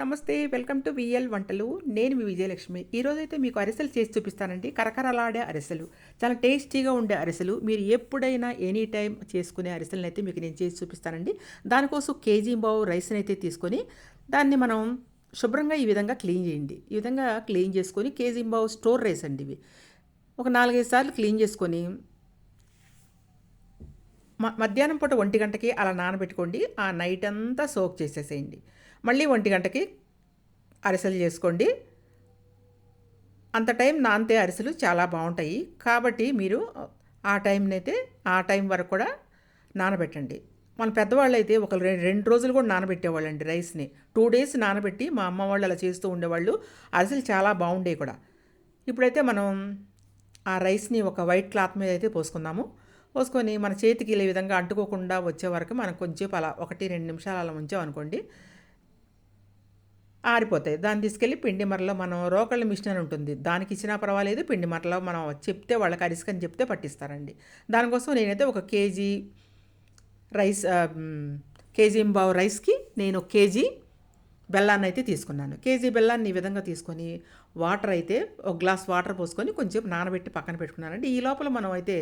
నమస్తే welcome to VL వంటలు. నేను మీ విజయలక్ష్మి. ఈరోజైతే మీకు అరిసెలు చేసి చూపిస్తానండి. కరకరలాడే అరిసెలు. చాలా టేస్టీగా ఉండే అరిసెలు. మీరు ఎప్పుడైనా ఎనీ టైం చేసుకునే అరిసెలను అయితే మీకు నేను చేసి చూపిస్తానండి. దానికోసం కేజీ బావు రైస్ని అయితే తీసుకొని దాన్ని మనం శుభ్రంగా ఈ విధంగా క్లీన్ చేయండి. ఈ విధంగా క్లీన్ చేసుకొని కేజీ బావు స్టోర్ రైస్ అండి ఇవి. ఒక నాలుగైదు సార్లు క్లీన్ చేసుకొని మధ్యాహ్నం పూట ఒంటి గంటకి అలా నానబెట్టుకోండి. ఆ నైట్ అంతా సోక్ చేసేసేయండి. మళ్ళీ ఒంటి గంటకి అరిసెలు చేసుకోండి. అంత టైం నానితే అరిసెలు చాలా బాగుంటాయి. కాబట్టి మీరు ఆ టైంనైతే ఆ టైం వరకు కూడా నానబెట్టండి. మన పెద్దవాళ్ళు అయితే ఒక రెండు రోజులు కూడా నానబెట్టేవాళ్ళండి రైస్ని. టూ డేస్ నానబెట్టి మా అమ్మ వాళ్ళు అలా చేస్తూ ఉండేవాళ్ళు. అరిసెలు చాలా బాగుండేవి కూడా. ఇప్పుడైతే మనం ఆ రైస్ని ఒక వైట్ క్లాత్ మీద అయితే పోసుకుందాము. పోసుకొని మన చేతికి ఈ విధంగా అంటుకోకుండా వచ్చే వరకు మనం కొంచెం అలా ఒకటి రెండు నిమిషాలు అలా ఉంచామనుకోండి ఆరిపోతాయి. దాన్ని తీసుకెళ్ళి పిండి మరలో మనం రోకళ్ళ మిషన్ అని ఉంటుంది. దానికి ఇచ్చినా పర్వాలేదు పిండి మరలో మనం చెప్తే వాళ్ళకి అరిసుకని చెప్తే పట్టిస్తారండి. దానికోసం నేనైతే ఒక కేజీ రైస్ కేజీ బావు రైస్కి నేను ఒక కేజీ బెల్లాన్ని అయితే తీసుకున్నాను. కేజీ బెల్లాన్ని ఈ విధంగా తీసుకొని వాటర్ అయితే ఒక గ్లాస్ వాటర్ పోసుకొని కొంచెం నానబెట్టి పక్కన పెట్టుకున్నానండి. ఈ లోపల మనం అయితే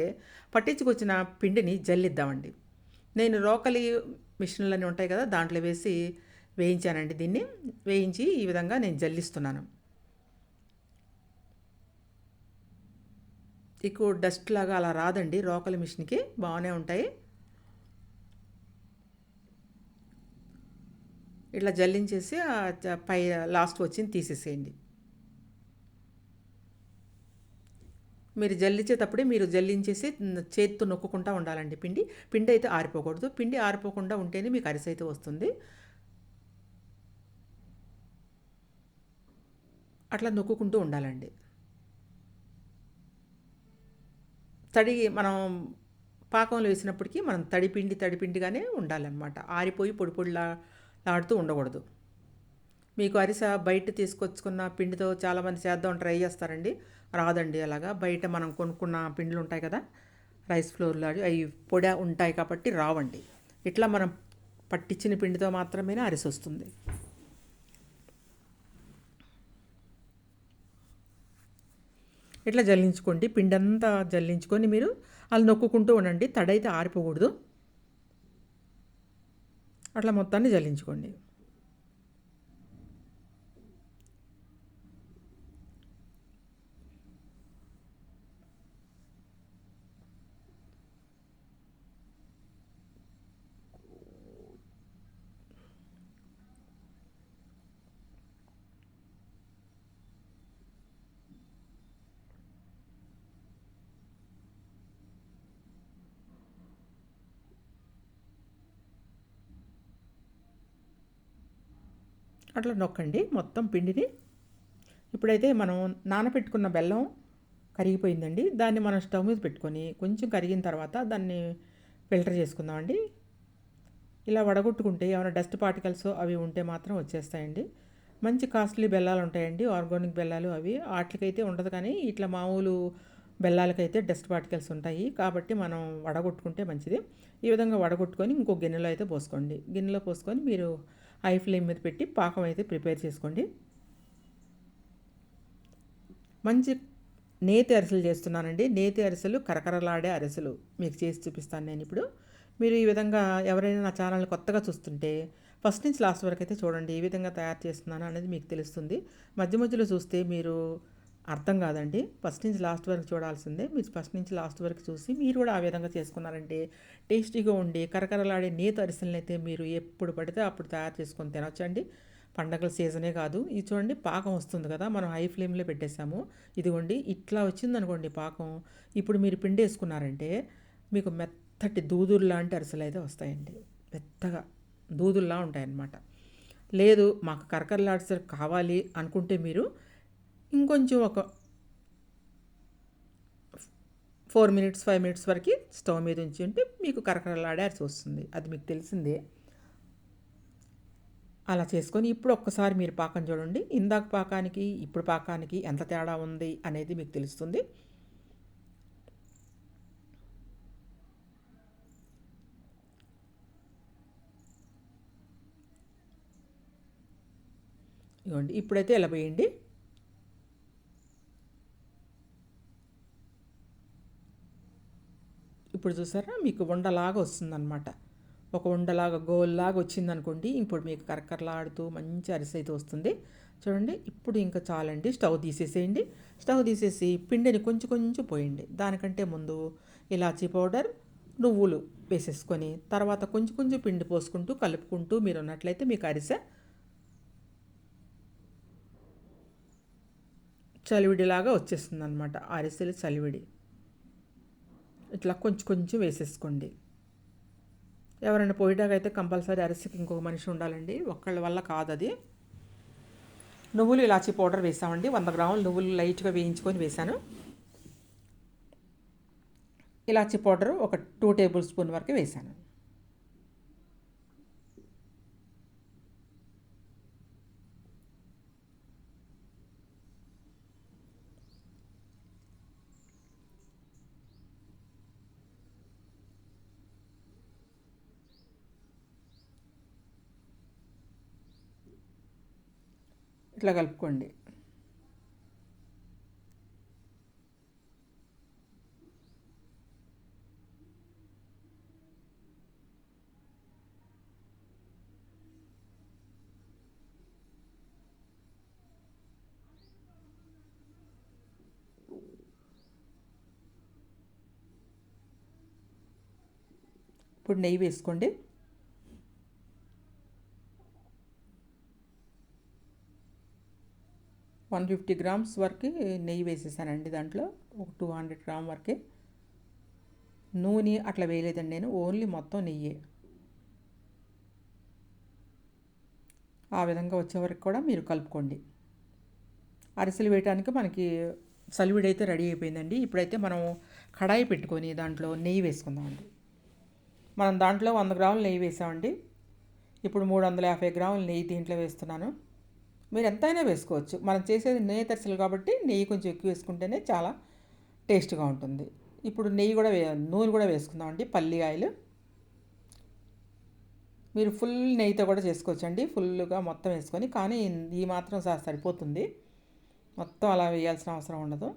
పట్టించుకొచ్చిన పిండిని జల్లిద్దామండి. నేను రోకలి మిషన్లన్నీ ఉంటాయి కదా దాంట్లో వేసి వేయించానండి దీన్ని. వేయించి ఈ విధంగా నేను జల్లిస్తున్నాను. ఎక్కువ డస్ట్ లాగా అలా రాదండి. రోకలి మిషన్కి బాగానే ఉంటాయి. ఇట్లా జల్లించేసి పై లాస్ట్ వచ్చింది తీసేసేయండి. మీరు జల్లించేటప్పుడే మీరు జల్లించేసి చేతితో నొక్కుకుంటూ ఉండాలండి పిండి. పిండి అయితే ఆరిపోకూడదు. పిండి ఆరిపోకుండా ఉంటేనే మీకు అరిసె అయితే వస్తుంది. అట్లా నొక్కుకుంటూ ఉండాలండి. తడి మనం పాకంలో వేసినప్పటికీ మనం తడిపిండి తడిపిండిగానే ఉండాలన్నమాట. ఆరిపోయి పొడి పొడిలా లాడుతూ ఉండకూడదు. మీకు అరిస బయట తీసుకొచ్చుకున్న పిండితో చాలామంది చేద్దాం ట్రై చేస్తారండి. రాదండి అలాగా. బయట మనం కొనుక్కున్న పిండిలు ఉంటాయి కదా రైస్ ఫ్లోర్లు అవి అవి పొడి ఉంటాయి కాబట్టి రావండి. ఇట్లా మనం పట్టించిన పిండితో మాత్రమే అరిసె వస్తుంది. ఇట్లా జల్లించుకోండి. పిండి అంతా జల్లించుకొని మీరు అలా నొక్కుకుంటూ ఉండండి. తడైతే ఆరిపోకూడదు. అట్లా మొత్తాన్ని జల్లించుకోండి. అట్లా నొక్కండి. మొత్తం పిండిని ఇప్పుడైతే మనం నానబెట్టుకున్న బెల్లం కరిగిపోయిందండి. దాన్ని మనం స్టవ్ మీద పెట్టుకొని కొంచెం కరిగిన తర్వాత దాన్ని ఫిల్టర్ చేసుకుందామండి. ఇలా వడగొట్టుకుంటే ఏమైనా డస్ట్ పార్టికల్స్ అవి ఉంటే మాత్రం వచ్చేస్తాయండి. మంచి కాస్ట్లీ బెల్లాలు ఉంటాయండి. ఆర్గానిక్ బెల్లాలు అవి. వాటికైతే ఉండదు కానీ ఇట్లా మామూలు బెల్లాలకైతే డస్ట్ పార్టికల్స్ ఉంటాయి. కాబట్టి మనం వడగొట్టుకుంటే మంచిది. ఈ విధంగా వడగొట్టుకొని ఇంకో గిన్నెలో అయితే పోసుకోండి. గిన్నెలో పోసుకొని మీరు హై ఫ్లేమ్ మీద పెట్టి పాకం అయితే ప్రిపేర్ చేసుకోండి. మంచి నేతి అరిసెలు చేస్తున్నానండి. నేతి అరిసెలు కరకరలాడే అరిసెలు మీకు చేసి చూపిస్తాను నేను ఇప్పుడు. మీరు ఈ విధంగా ఎవరైనా నా ఛానల్ కొత్తగా చూస్తుంటే ఫస్ట్ నుంచి లాస్ట్ వరకు అయితే చూడండి ఏ విధంగా తయారు చేస్తున్నాను అనేది మీకు తెలుస్తుంది. మధ్య మధ్యలో చూస్తే మీరు అర్థం కాదండి. ఫస్ట్ నుంచి లాస్ట్ వరకు చూడాల్సిందే. మీరు ఫస్ట్ నుంచి లాస్ట్ వరకు చూసి మీరు కూడా ఆ విధంగా చేసుకున్నారంటే టేస్టీగా ఉండి కరకరలాడే నేతి అరిసెలను అయితే మీరు ఎప్పుడు పడితే అప్పుడు తయారు చేసుకొని తినొచ్చండి. పండగల సీజనే కాదు. ఇది చూడండి పాకం వస్తుంది కదా మనం హై ఫ్లేమ్లో పెట్టేసాము ఇదిగోండి ఇట్లా వచ్చిందనుకోండి పాకం. ఇప్పుడు మీరు పిండి వేసుకున్నారంటే మీకు మెత్తటి దూదులు లాంటి అరిసెలు అయితే వస్తాయండి. మెత్తగా దూదుల్లా ఉంటాయన్నమాట. లేదు మాకు కరకరలాడిసెలు కావాలి అనుకుంటే మీరు ఇంకొంచెం ఒక ఫోర్ మినిట్స్ ఫైవ్ మినిట్స్ వరకు స్టవ్ మీద ఉంచి ఉంటే మీకు కరకరలాడాల్సి వస్తుంది. అది మీకు తెలిసిందే. అలా చేసుకొని ఇప్పుడు ఒక్కసారి మీరు పాకం చూడండి. ఇందాక పాకానికి ఇప్పుడు పాకానికి ఎంత తేడా ఉంది అనేది మీకు తెలుస్తుంది. ఇవ్వండి. ఇప్పుడైతే ఇలా వేయండి ఇప్పుడు చూసారా? మీకు ఉండలాగా వస్తుందన్నమాట. ఒక ఉండలాగా గోల్లాగా వచ్చిందనుకోండి ఇప్పుడు మీకు కరకరలాడుతూ మంచి అరిసె అయితే వస్తుంది. చూడండి ఇప్పుడు ఇంకా చాలండి. స్టవ్ తీసేసేయండి. స్టవ్ తీసేసి పిండిని కొంచెం కొంచెం పోయండి. దానికంటే ముందు ఇలాచీ పౌడర్ నువ్వులు వేసేసుకొని తర్వాత కొంచెం కొంచెం పిండి పోసుకుంటూ కలుపుకుంటూ మీరు ఉన్నట్లయితే మీకు అరిసె చలివిడిలాగా వచ్చేస్తుంది అనమాట అరిసెలు చలివిడి. ఇట్లా కొంచెం కొంచెం వేసేసుకోండి. ఎవరైనా పోయేటాగా అయితే కంపల్సరీ అరిసెకి ఇంకొక మనిషి ఉండాలండి. ఒక్కళ్ళ వల్ల కాదు అది నువ్వులు ఇలాచీ పౌడర్ వేసామండి. వంద గ్రాములు నువ్వులు లైట్గా వేయించుకొని వేసాను. ఇలాచీ పౌడర్ ఒక టూ టేబుల్ స్పూన్ వరకు వేసాను. ఇట్లా కలుపుకోండి. ఇప్పుడు నెయ్యి వేసుకోండి. వన్ ఫిఫ్టీ గ్రామ్స్ వరకు నెయ్యి వేసేసానండి దాంట్లో. ఒక టూ హండ్రెడ్ గ్రామ్ వరకే. నూనె అట్లా వేయలేదండి నేను ఓన్లీ మొత్తం నెయ్యి. ఆ విధంగా వచ్చే వరకు కూడా మీరు కలుపుకోండి. అరిసెలు వేయడానికి మనకి సలివిడి అయితే రెడీ అయిపోయిందండి. ఇప్పుడైతే మనం కడాయి పెట్టుకొని దాంట్లో నెయ్యి వేసుకుందామండి. మనం దాంట్లో వంద గ్రాములు నెయ్యి వేసామండి. ఇప్పుడు మూడు వందల యాభై గ్రాములు నెయ్యి దీంట్లో వేస్తున్నాను. మీరు ఎంతైనా వేసుకోవచ్చు. మనం చేసేది నెయ్యి తరిసెలు కాబట్టి నెయ్యి కొంచెం ఎక్కువ వేసుకుంటేనే చాలా టేస్ట్గా ఉంటుంది. ఇప్పుడు నెయ్యి కూడా వే నూనె కూడా వేసుకుందామండి. పల్లి ఆయిల్ మీరు ఫుల్ నెయ్యితో కూడా చేసుకోవచ్చండి. ఫుల్గా మొత్తం వేసుకొని కానీ ఈ మాత్రం సరిపోతుంది. మొత్తం అలా వేయాల్సిన అవసరం ఉండదు.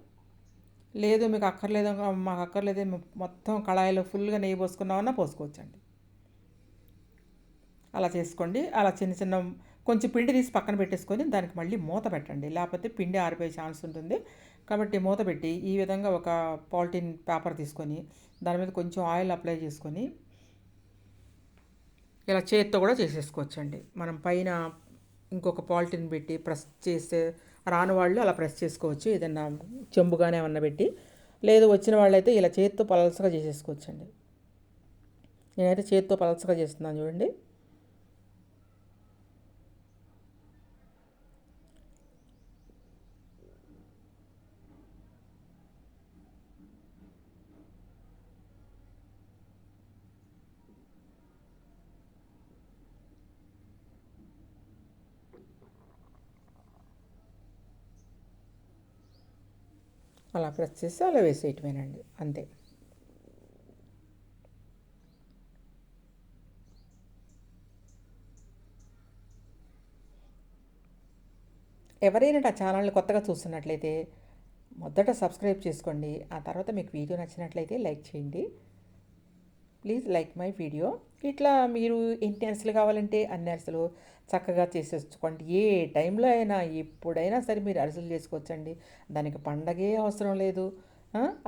లేదు మీకు అక్కర్లేదు మాకు అక్కర్లేదు మొత్తం కళాయిలో ఫుల్గా నెయ్యి పోసుకున్నామన్నా పోసుకోవచ్చండి. అలా చేసుకోండి. అలా చిన్న చిన్న కొంచెం పిండి తీసి పక్కన పెట్టేసుకొని దానికి మళ్ళీ మూత పెట్టండి. లేకపోతే పిండి ఆరిపోయే ఛాన్స్ ఉంటుంది. కాబట్టి మూత పెట్టి ఈ విధంగా ఒక పాలిథిన్ పేపర్ తీసుకొని దాని మీద కొంచెం ఆయిల్ అప్లై చేసుకొని ఇలా చేత్తో కూడా చేసేసుకోవచ్చండి. మనం పైన ఇంకొక పాలిథిన్ పెట్టి ప్రెస్ చేస్తే రాని వాళ్ళు అలా ప్రెస్ చేసుకోవచ్చు. ఏదన్నా చెంబుగానే ఏమన్నా పెట్టి లేదు వచ్చిన వాళ్ళైతే ఇలా చేత్తో పలసగా చేసేసుకోవచ్చండి. నేనైతే చేత్తో పలసగా చేస్తున్నాను చూడండి. అలా ప్రెస్ చేసి అలా వేసేయటమేనండి అంతే. ఎవరైనా నా ఛానల్ని కొత్తగా చూస్తున్నట్లయితే మొదట సబ్స్క్రైబ్ చేసుకోండి ఆ తర్వాత మీకు వీడియో నచ్చినట్లయితే లైక్ చేయండి. Please like my video. ఇట్లా మీరు ఎన్ని అరిసెలు కావాలంటే అన్ని అరిసెలు చక్కగా చేసేసుకోండి. ఏ టైంలో అయినా ఎప్పుడైనా సరే మీరు అరిసెలు చేసుకోవచ్చండి. దానికి పండగే అవసరం లేదు.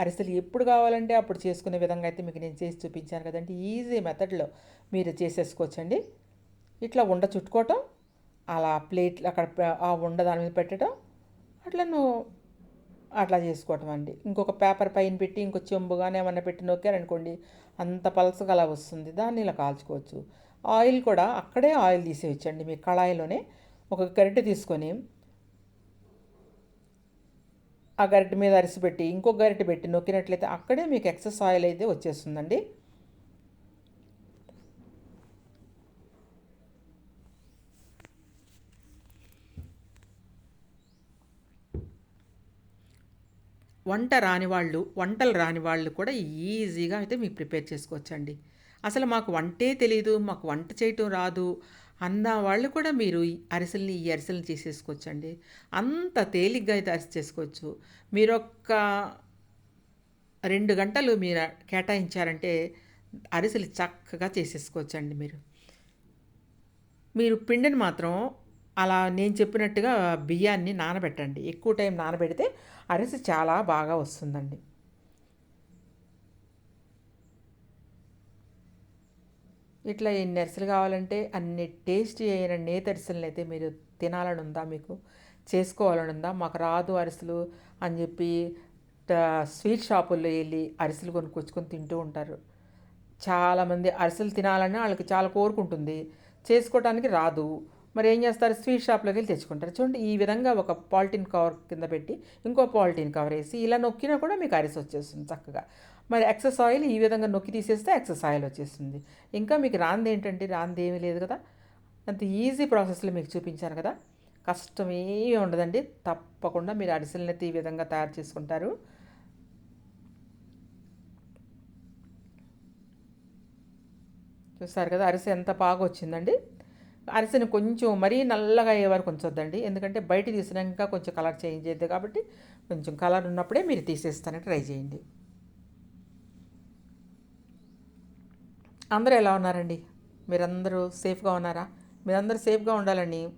అరిసెలు ఎప్పుడు కావాలంటే అప్పుడు చేసుకునే విధంగా అయితే మీకు నేను చేసి చూపించాను కదండి. ఈజీ మెథడ్లో మీరు చేసేసుకోవచ్చండి. ఇట్లా ఉండ చుట్టుకోవటం అలా ప్లేట్లు అక్కడ ఆ ఉండ దాని మీద పెట్టడం అట్లా నువ్వు అట్లా చేసుకోవటం అండి. ఇంకొక పేపర్ పైన పెట్టి ఇంకో చెంబుగానే ఏమన్నా పెట్టి నొక్కారనుకోండి అంత పలసగా అలా వస్తుంది. దాన్ని ఇలా కాల్చుకోవచ్చు. ఆయిల్ కూడా అక్కడే ఆయిల్ తీసేయచ్చండి. మీ కళాయిలోనే ఒక గరిటె తీసుకొని ఆ గరిటె మీద అరిసి పెట్టి ఇంకో గరిటె పెట్టి నొక్కినట్లయితే అక్కడే మీకు ఎక్సెస్ ఆయిల్ అయితే వచ్చేస్తుందండి. వంట రాని వాళ్ళు వంటలు రాని వాళ్ళు కూడా ఈజీగా అయితే మీకు ప్రిపేర్ చేసుకోవచ్చండి. అసలు మాకు వంటే తెలియదు మాకు వంట చేయటం రాదు అన్న వాళ్ళు కూడా మీరు ఈ అరిసెల్ని ఈ అరిసెల్ని చేసేసుకోవచ్చండి. అంత తేలిగ్గా అయితే అరిసె చేసుకోవచ్చు. మీరు ఒక్క రెండు గంటలు మీరు కేటాయించారంటే అరిసెలు చక్కగా చేసేసుకోవచ్చండి మీరు. మీరు పిండిని మాత్రం అలా నేను చెప్పినట్టుగా బియ్యాన్ని నానబెట్టండి. ఎక్కువ టైం నానబెడితే అరిసె చాలా బాగా వస్తుందండి. ఇట్లా ఎన్ని అరిసెలు కావాలంటే అన్ని టేస్టీ అయిన నేత అరిసెలను అయితే మీరు తినాలని ఉందా మీకు? చేసుకోవాలని ఉందా మాకు రాదు అరిసెలు అని చెప్పి స్వీట్ షాపుల్లో వెళ్ళి అరిసెలు కొనుక్కొచ్చుకొని తింటూ ఉంటారు. చాలామంది అరిసెలు తినాలని వాళ్ళకి చాలా కోరుకుంటుంది చేసుకోవటానికి రాదు. మరి ఏం చేస్తారు? స్వీట్ షాప్లోకి వెళ్ళి తెచ్చుకుంటారు. చూడండి ఈ విధంగా ఒక పాలిటీన్ కవర్ కింద పెట్టి ఇంకో పాలిటీన్ కవర్ వేసి ఇలా నొక్కినా కూడా మీకు అరిసి వచ్చేస్తుంది చక్కగా. మరి ఎక్సెస్ ఆయిల్ ఈ విధంగా నొక్కి తీసేస్తే ఎక్సెస్ ఆయిల్ వచ్చేస్తుంది. ఇంకా మీకు రాంది ఏంటంటే రాంది ఏమీ లేదు కదా. అంత ఈజీ ప్రాసెస్లో మీకు చూపించాను కదా. కష్టం ఏమీ ఉండదండి. తప్పకుండా మీరు అరిసెలను అయితే ఈ విధంగా తయారు చేసుకుంటారు. చూస్తారు కదా అరిసె ఎంత బాగా వచ్చిందండి. అరిసెను కొంచెం మరీ నల్లగా అయ్యే వరకు ఉంచొద్దండి. ఎందుకంటే బయట తీసినాక కొంచెం కలర్ చేంజ్ అయ్యింది కాబట్టి కొంచెం కలర్ ఉన్నప్పుడే మీరు తీసేస్తానని ట్రై చేయండి. అందరూ ఎలా ఉన్నారండి? మీరందరూ సేఫ్గా ఉన్నారా? మీరందరూ సేఫ్గా ఉండాలని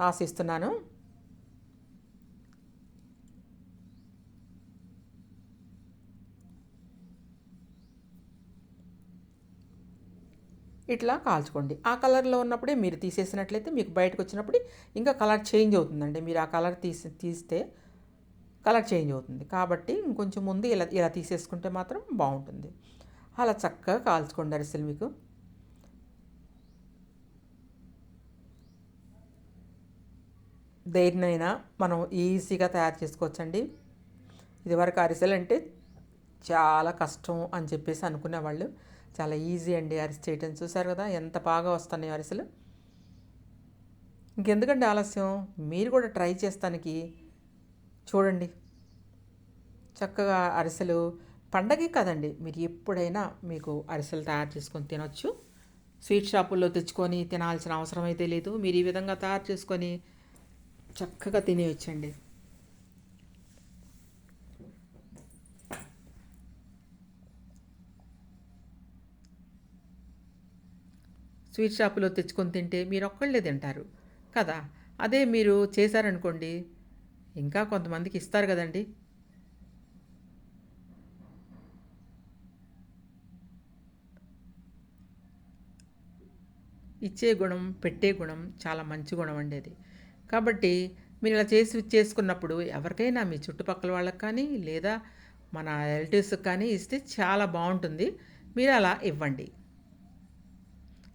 ఆశిస్తున్నాను. ఇట్లా కాల్చుకోండి. ఆ కలర్లో ఉన్నప్పుడే మీరు తీసేసినట్లయితే మీకు బయటకు వచ్చినప్పుడు ఇంకా కలర్ చేంజ్ అవుతుందండి. మీరు ఆ కలర్ తీసి తీస్తే కలర్ చేంజ్ అవుతుంది. కాబట్టి ఇంకొంచెం ముందు ఇలా ఇలా తీసేసుకుంటే మాత్రం బాగుంటుంది. అలా చక్కగా కాల్చుకోండి అరిసెలు మీకు. దేన్నైనా మనం ఈజీగా తయారు చేసుకోవచ్చండి. ఇదివరకు అరిసెలు అంటే చాలా కష్టం అని చెప్పేసి అనుకునేవాళ్ళు. చాలా ఈజీ అండి అరిసి చేయటం. చూసారు కదా ఎంత బాగా వస్తున్నాయి అరిసెలు. ఇంకెందుకండి ఆలస్యం? మీరు కూడా ట్రై చేస్తానికి చూడండి. చక్కగా అరిసెలు పండగే కదండి. మీరు ఎప్పుడైనా మీకు అరిసెలు తయారు చేసుకొని తినొచ్చు. స్వీట్ షాపుల్లో తెచ్చుకొని తినాల్సిన అవసరం అయితే లేదు. మీరు ఈ విధంగా తయారు చేసుకొని చక్కగా తినేయచ్చండి. స్వీట్ షాపులో తెచ్చుకొని తింటే మీరు ఒక్కళ్ళే తింటారు. కదా? అదే మీరు చేశారనుకోండి ఇంకా కొంతమందికి ఇస్తారు కదండి. ఇచ్చే గుణం పెట్టే గుణం చాలా మంచి గుణం అండి అది. కాబట్టి మీరు ఇలా చేసి చేసుకున్నప్పుడు ఎవరికైనా మీ చుట్టుపక్కల వాళ్ళకి కానీ లేదా మన రిలేటివ్స్కి కానీ ఇస్తే చాలా బాగుంటుంది. మీరు అలా ఇవ్వండి.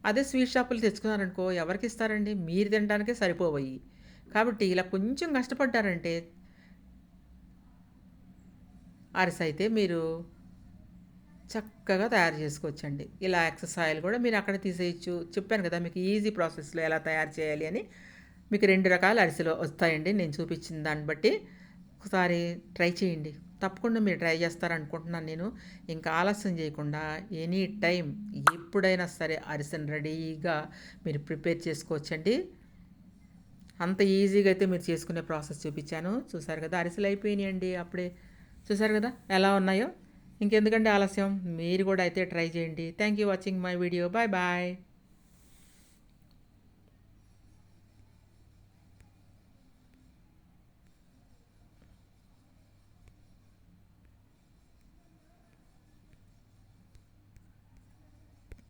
అదే స్వీట్ షాపులు తెచ్చుకున్నారనుకో ఎవరికి ఇస్తారండి? మీరు తినడానికే సరిపోవయి కాబట్టి ఇలా కొంచెం కష్టపడ్డారంటే అరిసె అయితే మీరు చక్కగా తయారు చేసుకోవచ్చండి. ఇలా ఎక్సెస్ ఆయిల్ కూడా మీరు అక్కడ తీసేయచ్చు. చెప్పాను కదా మీకు ఈజీ ప్రాసెస్లో ఎలా తయారు చేయాలి అని. మీకు రెండు రకాల అరిసెలు వస్తాయండి. నేను చూపించిన దాన్ని బట్టి. ఒకసారి ట్రై చేయండి. తప్పకుండా మీరు ట్రై చేస్తారనుకుంటున్నాను నేను. ఇంకా ఆలస్యం చేయకుండా ఎనీ టైం ఎప్పుడైనా సరే అరిసెను రెడీగా మీరు ప్రిపేర్ చేసుకోవచ్చండి. అంత ఈజీగా అయితే మీరు చేసుకునే ప్రాసెస్ చూపించాను. చూసారు కదా అరిసెలు అయిపోయినాయండి అప్పుడే. చూసారు కదా ఎలా ఉన్నాయో. ఇంకెందుకంటే ఆలస్యం. మీరు కూడా అయితే ట్రై చేయండి. Thank you watching my video. Bye bye.